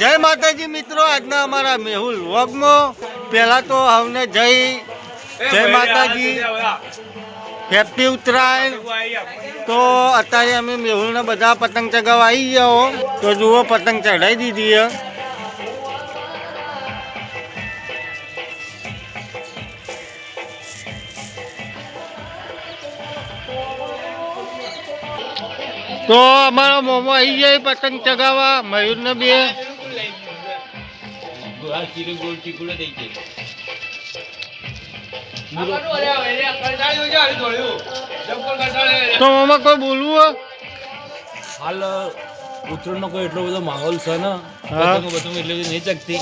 જય માતાજી મિત્રો આજના અમારા મેહુલ વ્લોગમાં. પહેલા તો અમને જય જય માતાજી. હેપી ઉત્તરાયણ. તો અત્યારે અમે મેહુલના બધા પતંગ ચગાવવા આવી ગયા તો જુઓ પતંગ ચઢાવી દીધી તો અમારા મોમો આવી જાય પતંગ ચગાવવા મયુરને બે. તો મોમા કોઈ બોલવું હો? હાલ ઉત્તરાયણ નો કોઈ એટલો બધો માહોલ છે ને. પતંગો પતંગો એટલે બધી નહીં ચકતી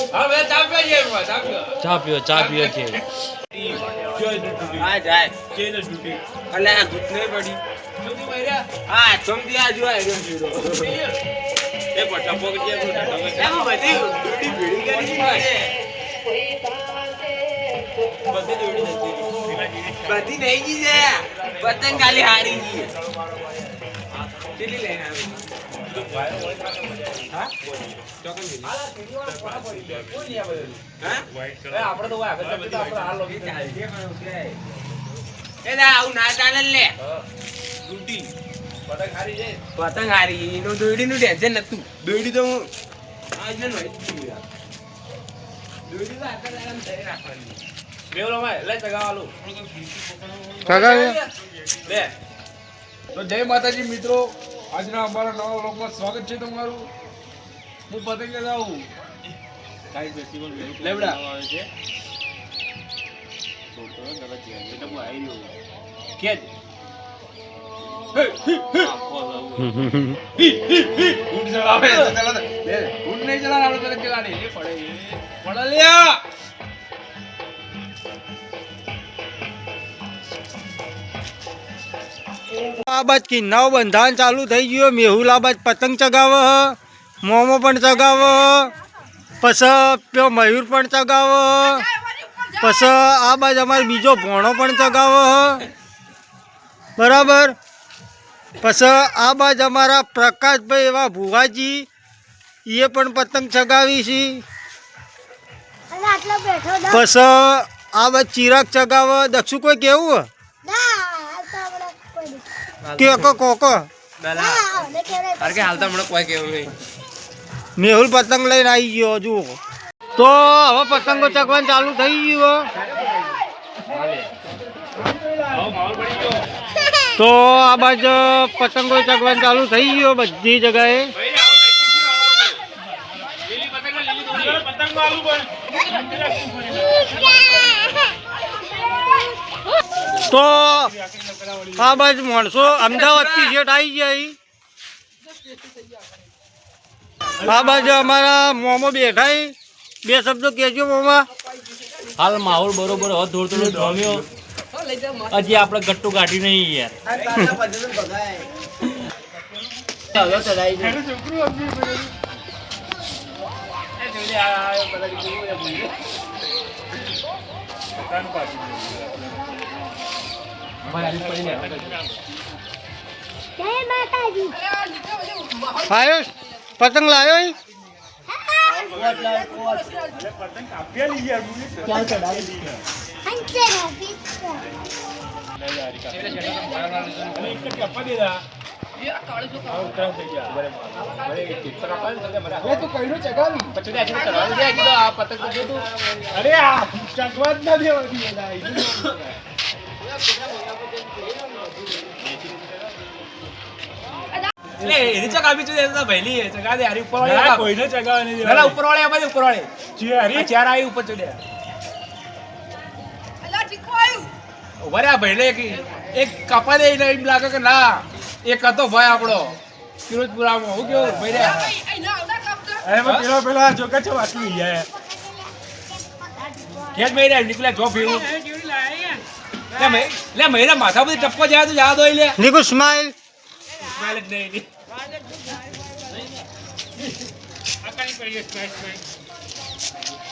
ચા પીવો ચા પીવો. છે બધી નહીં ગઈ છે. પતંગ ખાલી હારી ગઈ કેટલી લઈને આવી? આવું ના ચાલે લે. તૂટી પતંગ હારી ગઈ એનું દોયડીનું ટેન્શન નતું દોયડી તો હું ને દોડી તો છું. યાર. દોયડી તો આટલા દાડામાં ધરી રાખવાની. ચગાવી લે. તો જય માતાજી મિત્રો. આજના અમારા નવા વ્લોગમાં સ્વાગત છે તમારું. હું પતંગ ચગાવું. લેવડા ઊંટ ચલાવે તો ચલા દે. લે, ઊંટ નહીં ચલાવે આપણે પતંગ ચગાવવાની. લે, પડે એ. પડે આ બાદ કિન્નાઓ બંધાણ ચાલુ થઈ ગયું મેહુલ આ પતંગ ચગાવ મોમો પણ ચગાવ હ. પ્યો મયુર પણ ચગાવ હ. આ બાજ અમારો બીજો ભોણો પણ ચગાવ બરાબર પછી આ બાજ અમારા પ્રકાશભાઈ એવા ભુવાજી એ પણ પતંગ ચગાવી છે. પછી આ બાજ ચિરાગ ચગાવે. દક્ષુ કોઈ કેવું કોકો ના, આવને કહેવાય અરે કે હાલ તો હમણાં કોઈ કેવું નહીં. મેહુલ પતંગ લઈને આવી ગયો જુઓ. તો હવે પતંગો ચગવાનું ચાલુ થઈ ગયું તો આ બાજુ પતંગો ચગવાનું ચાલુ થઈ ગયો બધી જગાએ. તો આ બાજુ માણસો અમદાવાદથી જેટ આવી જાય આ બાજુ અમારા મોમો બેઠાય બે શબ્દો કહેજો મોમા. હાલ માહોલ બરોબર થોડું થોડું જામ્યો હજી આપણે ગટ્ટુ કાઢી નહીં યાર. આયો પતંગ લાયો પતંગ કાપ્યા લઈ ચગાવી અરે આ ચગવા જ એની આપી છે તો પહેલી છે દે હારી ઉપર વાળી કોઈને ચગાવવા નહીં ના ઉપર વાળી ઉપર વાળી? ચાર આવી ઉપર ચડ્યા. આ ભાઈને એક એક કપા એમ લાગે કે ના એક હતો ભાઈ આપણો. ફિરોજપુરામાં હું કેવું ભાઈ રે અરે પણ પેલો પેલો આ જોકા છો વાંચી ગયા ખેત ભાઈ રે નીકળ્યા જો ફીરું લે મયરા માથા બધી ટપકો જાય તો યાદ હોય લે. નિકુ સ્માઈલ સ્માઈલ જ નહીં.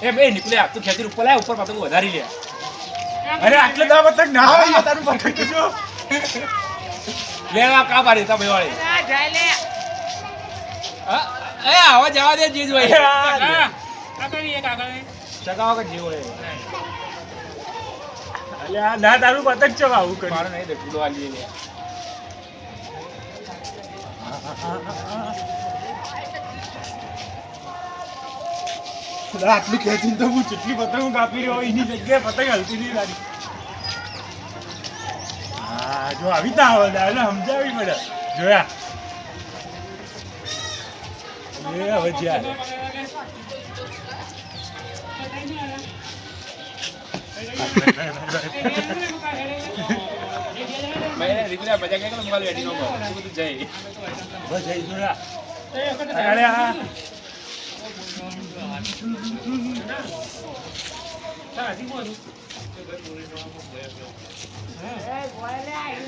એ ભાઈ નીકળ્યા તું ખેતી ઉપર લાય ઉપર પતંગ વધારી લે. અરે આટલે દા પતંગ ના હોય. તારું પતંગ તો જો લે આ કા પાડી તા ભાઈ વાળી હા એ આવા જવા દે જીજભાઈ ચગાવો કે જીવો એ? અલ્યા ના તારું પતંગ ચગાવું કરી. મારો નહીં દેખું લો આલી લે આટલી ખેંચીને તો હું જેટલી પતંગ કાપી રહ્યો એની જગ્યાએ પતંગ હલતી નહીં લાગી. હા જો આવી તા આવે એને સમજાવી પડે. જોયા? એ હવે જ્યાં. બધા કે મોબાઈલ વેડી નો જઈ? જઈ જોયા અરે હા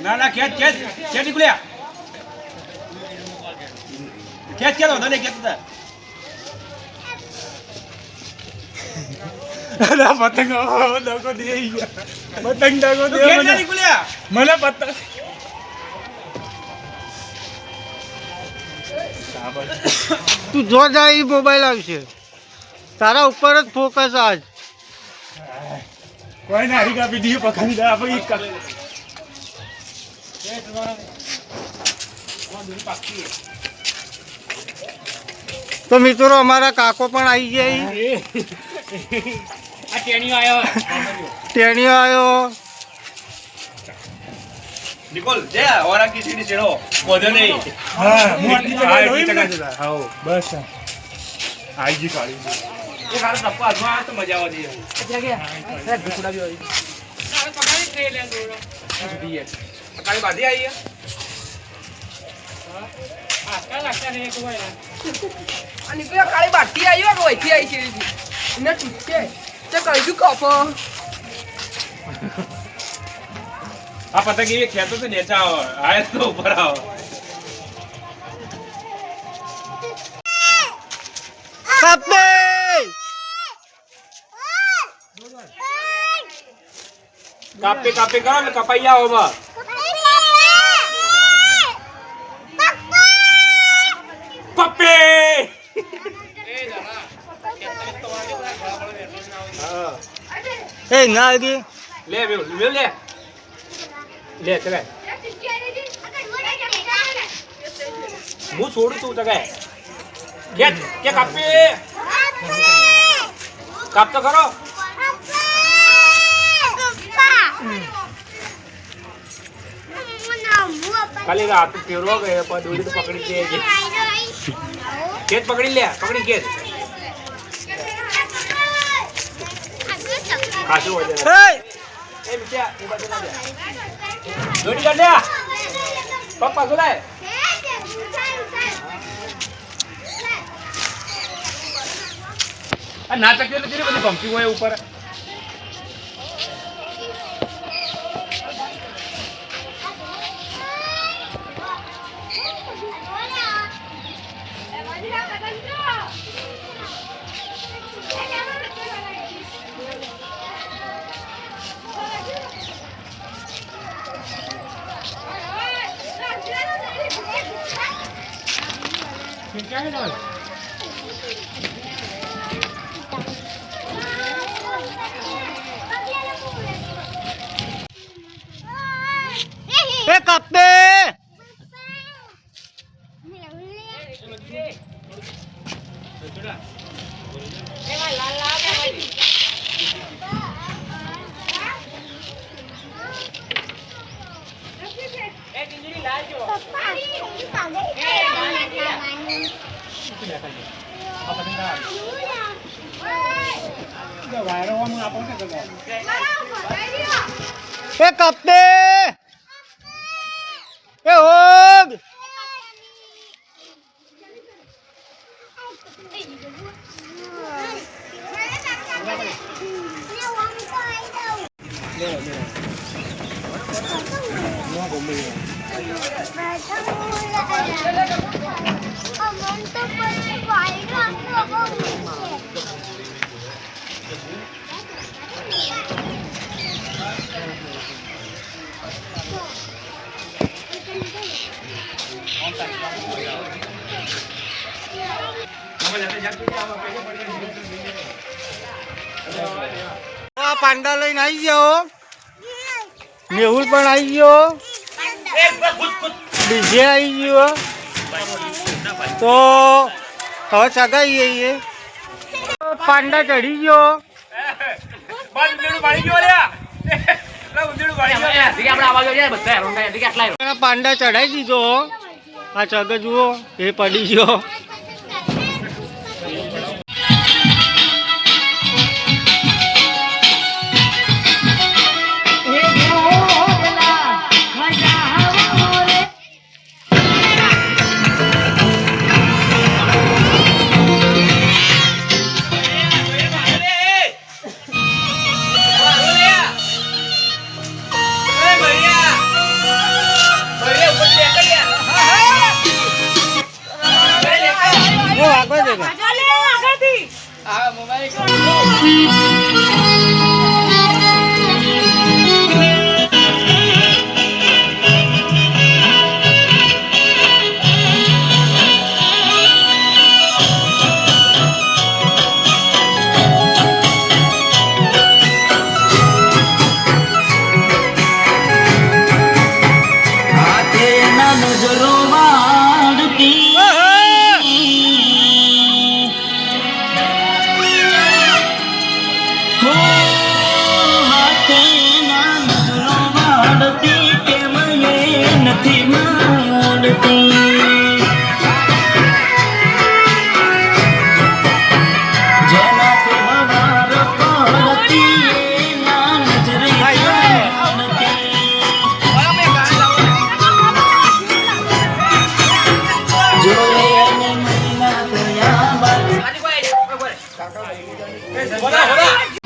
ના ના ખેત ખેત ખેત નીકળ્યા. ખેત ખેંચ વધો નહીં ખેંચ તા અરે પતંગ દગો દે પતંગ દગો દે મને પતંગ તું જો જાય એ મોબાઈલ આવશે. તારા ઉપર જ ફોકસ આજ. કોઈ ના હારી કાપી દીધી પકડી દે આપણે એક તો મિત્રો અમારા કાકો પણ આવી જાય આ ટેણીઓ આવ્યો ટેણીઓ આવ્યો નિકોલ જે ઓરા કી સીડી ચડો વધો નહીં. હા હું આટલી જગ્યાએ ને. બસ આઈ કાઢી એ ખાલી હાથમાં તો મજા આવતી છે કાળી બાધી આવી છે? અને કોઈ કાળી બાટી આવ્યો કે વહીથી આવી છે એને છૂટકે તે કહીશું કપો આ પતંગ એવી ખેતો તો નેચા આવે આયે તો ઉપર આવે. કાપે કાપી કાપી કરો ને કપાઈ આવો બા પપ્પે એ ના આવી લે બે લે લે. લે ચગાય. હું છોડું છું ચગાય. કે કે કાપી કાપ તો કરો ખાલી હાથ ફેરવો ગયો પણ દોરી તો પકડી દે કેચ પકડી લે પકડી કેચ ખાસું હોય એ એ બિટ્યા એ બાજુ ના જા દોરી કાઢ લે પપ્પા સુલાય આ ના ચક્યો એટલે બધી ભમતી હોય ઉપર એ કાપે અમન આવી ગયો? મેહુલ પણ આવી ગયો? ડીજે આવી ગયો? તો હવે ચગાઈ જઈએ પાંડા ચડી ગયો. પાંડા ચડાઈ દીધો. આ ચગ જુઓ એ પડી ગયો. 我的我的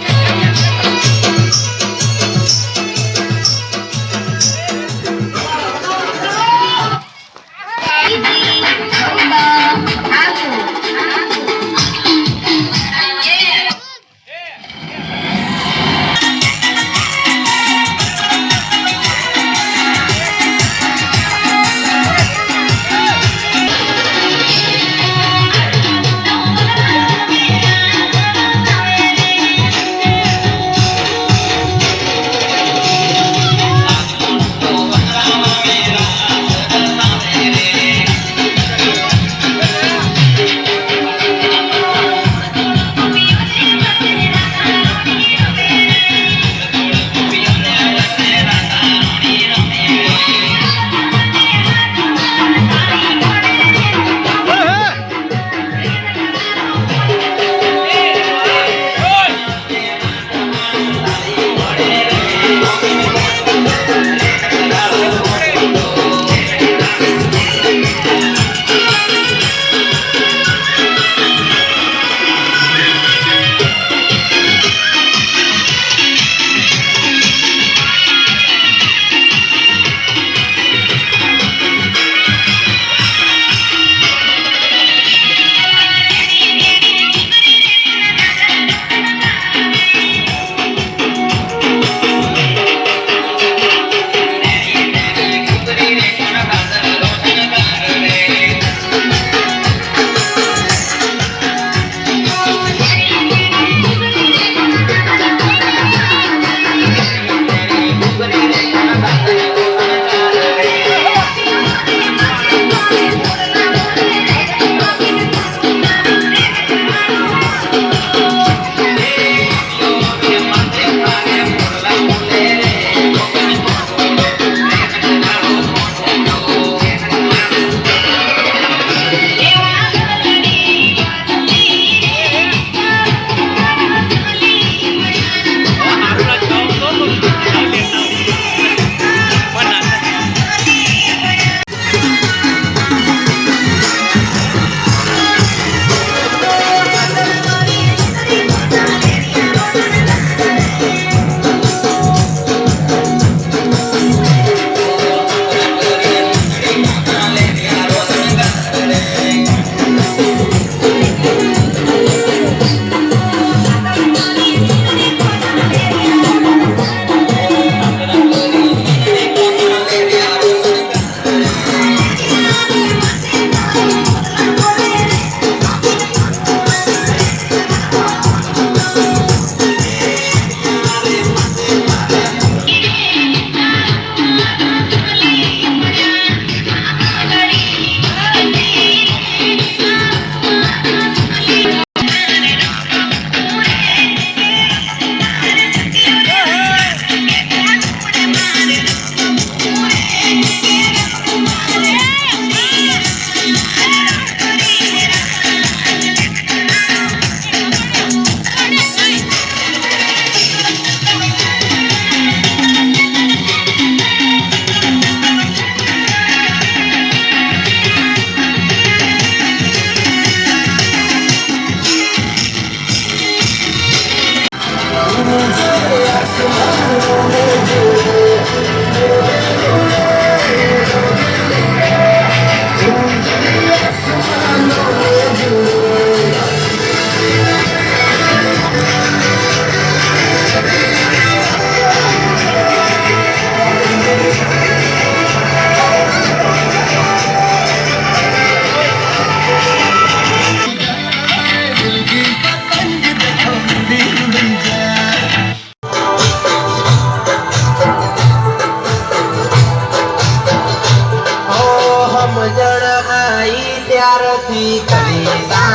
गोपी कलेजा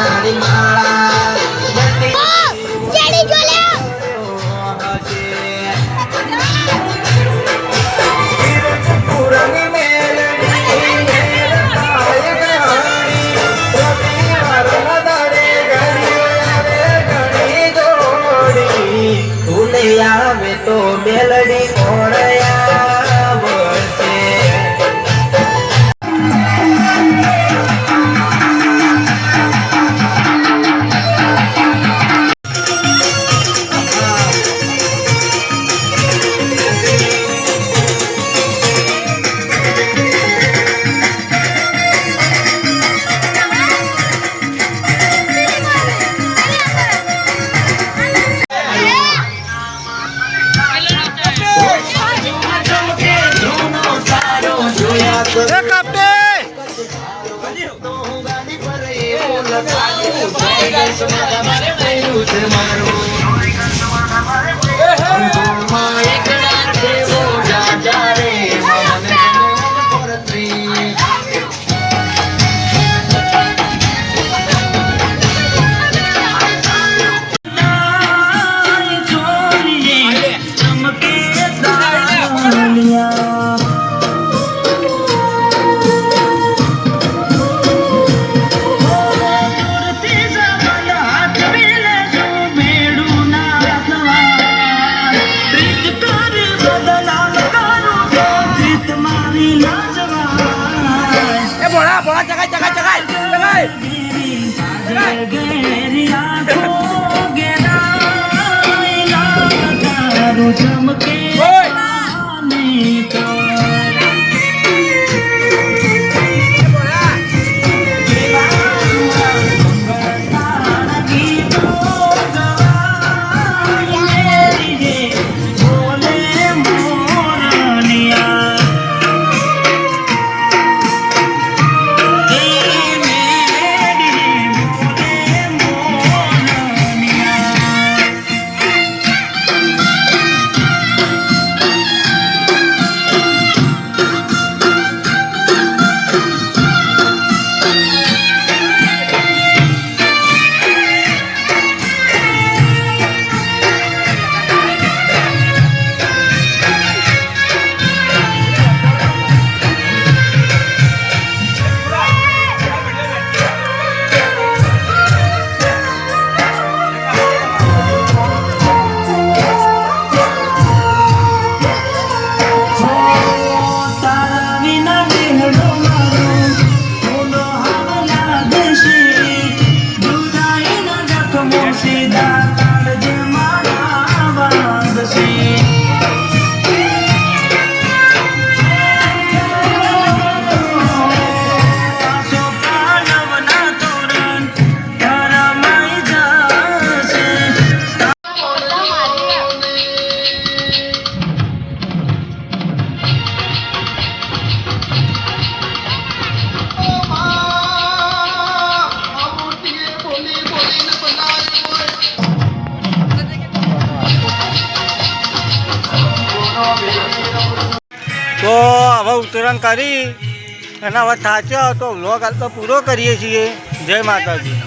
અને હવે થાચ્યો તો વ્લોગ તો પૂરો કરીએ છીએ. જય માતાજી.